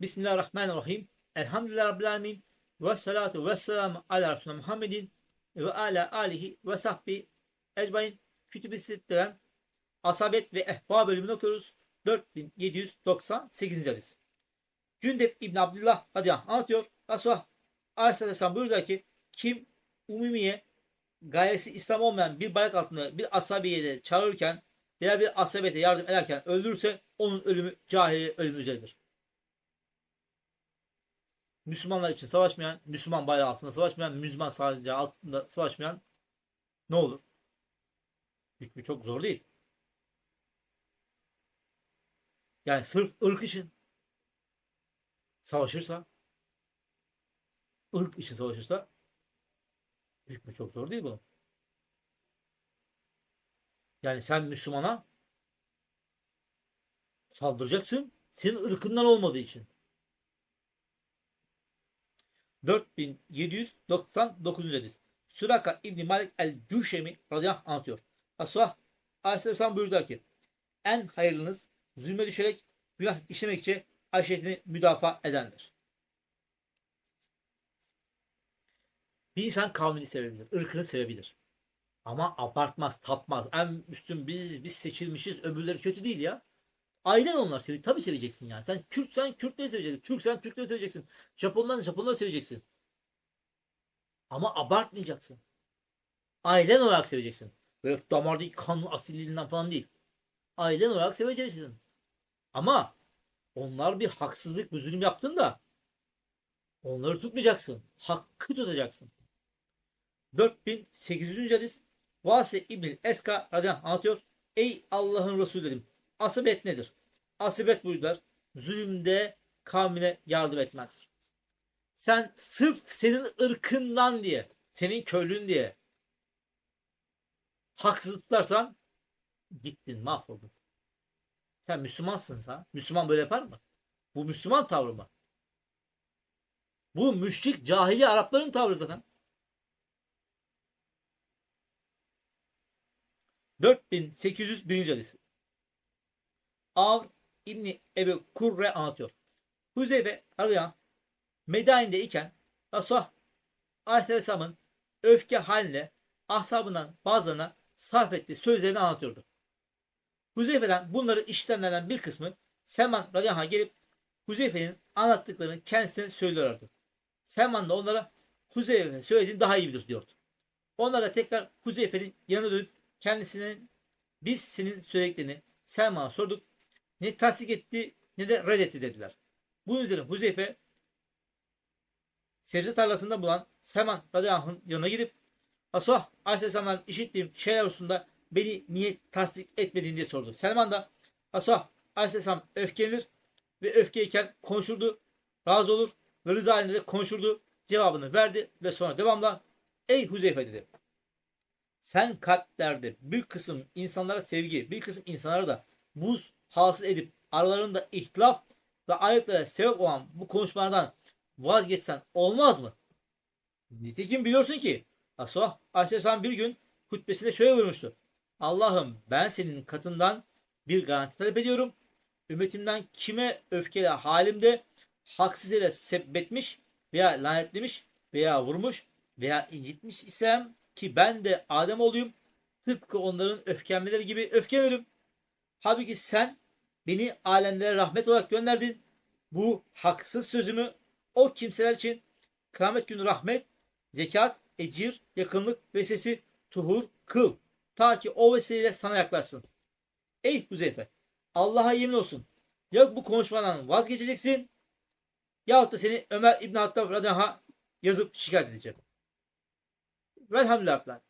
Bismillahirrahmanirrahim. Elhamdülillah Rabbil Alemin. Ve salatu ve selamu ala Resulü Muhammedin ve ala alihi ve sahbi ecmain. Kütüb-i Asabet ve Ehva bölümünü okuyoruz. 4798. hadis. Cündep İbn Abdullah radıyallahu anlatıyor. Resulullah Aleyhisselam buyurdu ki kim umumiye gayesi İslam olmayan bir bayrak altında bir asabiyeye çağırırken veya bir asabiyete yardım ederken öldürürse onun ölümü cahiliye ölümü üzeridir. Müslümanlar için savaşmayan, Müslüman bayrağı altında savaşmayan, Müslüman sadece altında savaşmayan ne olur? Hükmü çok zor değil. Yani sırf ırk için savaşırsa ırk için savaşırsa hükmü çok zor değil bunun. Yani sen Müslümana saldıracaksın senin ırkından olmadığı için. 4799. hadis. Süraka İbni Malik el-Cüşemi radıyallahu anh anlatıyor. Resulullah Aleyhisselam buyurdu ki en hayırlınız zulme düşerek günah işlemekçe aşiretini müdafaa edendir. Bir insan kavmini sevebilir, ırkını sevebilir. Ama abartmaz, tapmaz. En üstün biz, biz seçilmişiz, öbürleri kötü değil ya. Ailen onlar seviyor. Tabii seveceksin yani. Sen Kürtsen Kürtleri seveceksin. Türksen Türkleri seveceksin. Japonlar Japonları seveceksin. Ama abartmayacaksın. Ailen olarak seveceksin. Böyle damardaki kan asilliliğinden falan değil. Ailen olarak seveceksin. Ama onlar bir haksızlık, bir zulüm yaptığında onları tutmayacaksın. Hakkı tutacaksın. 4800. hadis Vasi İbn Eska radıyallahu anlatıyor. Ey Allah'ın Resulü dedim. Asibet nedir? Asibet buyurdular. Zulümde kavmine yardım etmektir. Sen sırf senin ırkından diye, senin köylün diye haksızlık tutarsan gittin, mahvoldun. Sen Müslümansın sen. Müslüman böyle yapar mı? Bu Müslüman tavrı mı? Bu müşrik cahili Arapların tavrı zaten. 4801. hadisi. Av İbni Ebu Kurre anlatıyor. Huzeyfe radıyallahu Medaine'de iken Resulullah Aleyhisselam'ın öfke haline ashabından bazılarına sarf ettiği sözlerini anlatıyordu. Huzeyfe'den bunları işitenlerden bir kısmı Selman radıyallahu gelip Huzeyfe'nin anlattıklarını kendisine söylüyorlardı. Selman da onlara Huzeyfe söylediğin daha iyi bilir diyordu. Onlar da tekrar Huzeyfe'nin yanına dönüp kendisinin biz senin söylediklerini Selman'a sorduk. Ne tasdik etti ne de reddetti dediler. Bunun üzerine Huzeyfe sebze tarlasında bulan Selman radıyallahu yanına gidip Resulullah aleyhisselam'dan işittiğim şeyler hususunda beni niye tasdik etmediğini diye sordu. Selman da Resulullah aleyhisselam öfkelenir ve öfkeyken konuşurdu, razı olur ve rıza halinde de konuşurdu. Cevabını verdi ve sonra devamla Ey Huzeyfe dedi. Sen kalplerde bir kısım insanlara sevgi, bir kısım insanlara da buz hasıl edip aralarında ihtilaf ve ayrılıklara sebep olan bu konuşmalardan vazgeçsen olmaz mı? Nitekim biliyorsun ki Resulullah Aleyhisselam bir gün hutbesinde şöyle buyurmuştu. Allah'ım ben senin katından bir garanti talep ediyorum. Ümmetimden kime öfkeli halimde haksız yere sebbetmiş veya lanetlemiş veya vurmuş veya incitmiş isem ki ben de Adem olayım tıpkı onların öfkelenmeleri gibi öfkelenirim. Halbuki sen beni alemlere rahmet olarak gönderdin. Bu haksız sözümü o kimseler için kıyamet günü rahmet, zekat, ecir, yakınlık ve sesi tuhur kıl. Ta ki o vesileyle sana yaklaşsın. Ey Huzeyfe Allah'a yemin olsun. Ya bu konuşmadan vazgeçeceksin yahut da seni Ömer İbn Hattab radıyallahu yazıp şikayet edeceğim. Velhamdülillah.